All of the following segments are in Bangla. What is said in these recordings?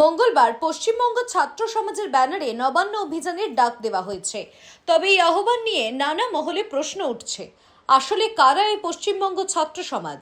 মঙ্গলবার পশ্চিমবঙ্গ ছাত্র সমাজের ব্যানারে নবান্ন অভিযানের ডাক দেওয়া হয়েছে। তবে এই আহ্বান নিয়ে নানা মহলে প্রশ্ন উঠছে। আসলে কারা এই পশ্চিমবঙ্গ ছাত্র সমাজ?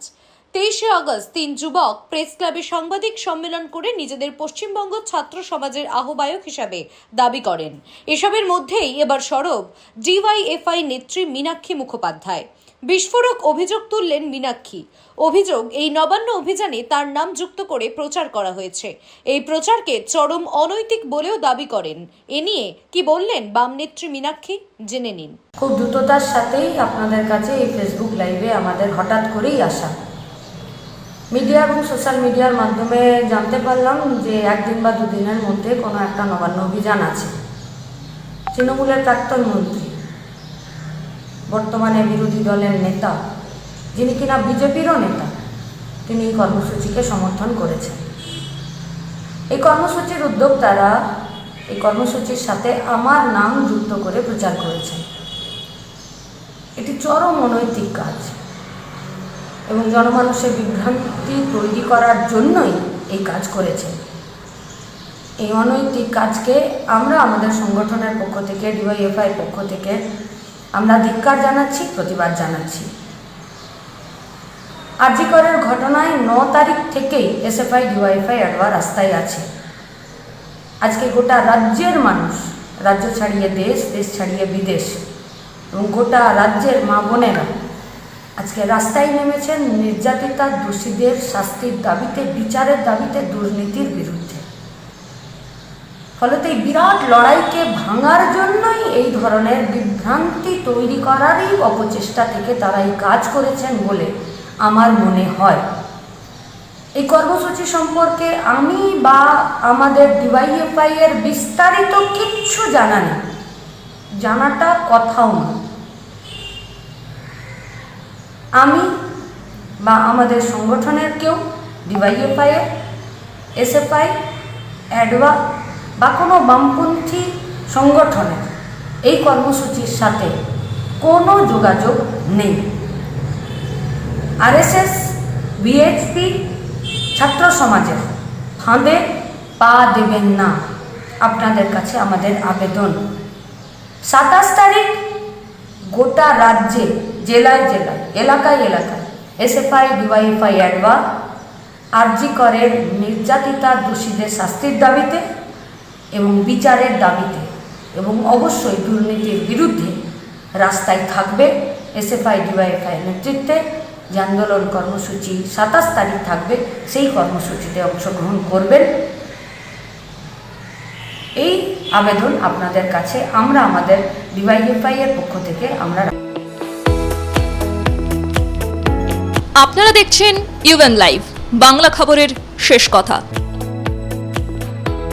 তেইশে আগস্ট তিন যুবক প্রেস ক্লাবে সাংবাদিক সম্মেলন করে নিজেদের পশ্চিমবঙ্গ ছাত্র সমাজের আহ্বায়ক হিসাবে দাবি করেন। এসবের মধ্যেই এবার সরব ডিওয়াইএফআই নেত্রী মীনাক্ষী মুখোপাধ্যায়। বিস্ফোরক অভিযোগ তুললেন মীনাক্ষী। অভিযোগ, এই নবান্ন অভিযানে তার নাম যুক্ত করে প্রচার করা হয়েছে। এই প্রচারকে চরম অনৈতিক বলেও দাবি করেন। এ নিয়ে কি বললেন বাম নেত্রী মীনাক্ষী, জেনে নিন। খুব দ্রুততার সাথেই আপনাদের কাছে এই ফেসবুক লাইভে আমাদের হঠাৎ করেই আসা। মিডিয়া এবং সোশ্যাল মিডিয়ার মাধ্যমে জানতে পারলাম যে একদিন বা দুদিনের মধ্যে কোনো একটা নবান্ন অভিযান আছে। তৃণমূলের প্রাক্তন মন্ত্রী। বর্তমানে বিরোধী দলের নেতা, যিনি কিনা বিজেপিরও নেতা, তিনি এই কর্মসূচিকে সমর্থন করেছেন। এই কর্মসূচির উদ্যোক্তারা এই কর্মসূচির সাথে আমার নাম যুক্ত করে প্রচার করেছেন। এটি চরম অনৈতিক কাজ এবং জনমানুষের বিভ্রান্তি তৈরি করার জন্যই এই কাজ করেছে এই অনৈতিক কাজকে আমরা আমাদের সংগঠনের পক্ষ থেকে, ডিওয়াইএফআই পক্ষ থেকে আমরা ধিক্কার জানাচ্ছি, প্রতিবাদ জানাচ্ছি। আরজিকরের ঘটনায় ন তারিখ থেকেই এসএফআই ডিওয়াইএফআই অ্যাডওয়া রাস্তায় আছে। আজকে গোটা রাজ্যের মানুষ, রাজ্য ছাড়িয়ে দেশ দেশ ছাড়িয়ে বিদেশ এবং গোটা রাজ্যের মা বোনেরা আজকে রাস্তায় নেমেছেন নির্যাতিতা, দোষীদের শাস্তির দাবিতে, বিচারের দাবিতে, দুর্নীতির বিরুদ্ধে। ফলত এই বিরাট লড়াইকে ভাঙার জন্যই এই ধরনের বিভ্রান্তি তৈরি করারই অপচেষ্টা থেকে তারা এই কাজ করেছেন বলে আমার মনে হয়। এই কর্মসূচি সম্পর্কে আমি বা আমাদের ডিওয়াইএফআই এর বিস্তারিত কিচ্ছু জানা নেই। জানাটা কথাও না আমি বা আমাদের সংগঠনের কেউ, ডিওয়াইএফআই এসএফআই, অ্যাডওয়া বা কোনো বামপন্থী সংগঠনের এই কর্মসূচির সাথে কোনো যোগাযোগ নেই। আরএসএস, বিএইচপি ছাত্র সমাজের ফাঁদে পা দেবেন না। আপনাদের কাছে আমাদের আবেদন। সাতাশ তারিখ গোটা রাজ্যে, জেলায় জেলায়, এলাকায় এলাকায় এসএফআই ডিওয়াইএফআই অ্যাডবা আরজি করের নির্যাতিতা দোষীদের শাস্তির দাবিতে এবং বিচারের দাবিতে এবং অবশ্যই দুর্নীতির বিরুদ্ধে রাস্তায় থাকবে এসএফআই, ডিওয়াইএফআই নেতৃত্বে। যে আন্দোলন কর্মসূচি সাতাশ তারিখ থাকবে, সেই কর্মসূচিতে অংশগ্রহণ করবেন। এই আবেদন আপনাদের কাছে আমরা আমাদের ডিওয়াইএফআই এর পক্ষ থেকে আমরা আপনারা দেখছেন ইউএন লাইভ বাংলা খবরের শেষ কথা।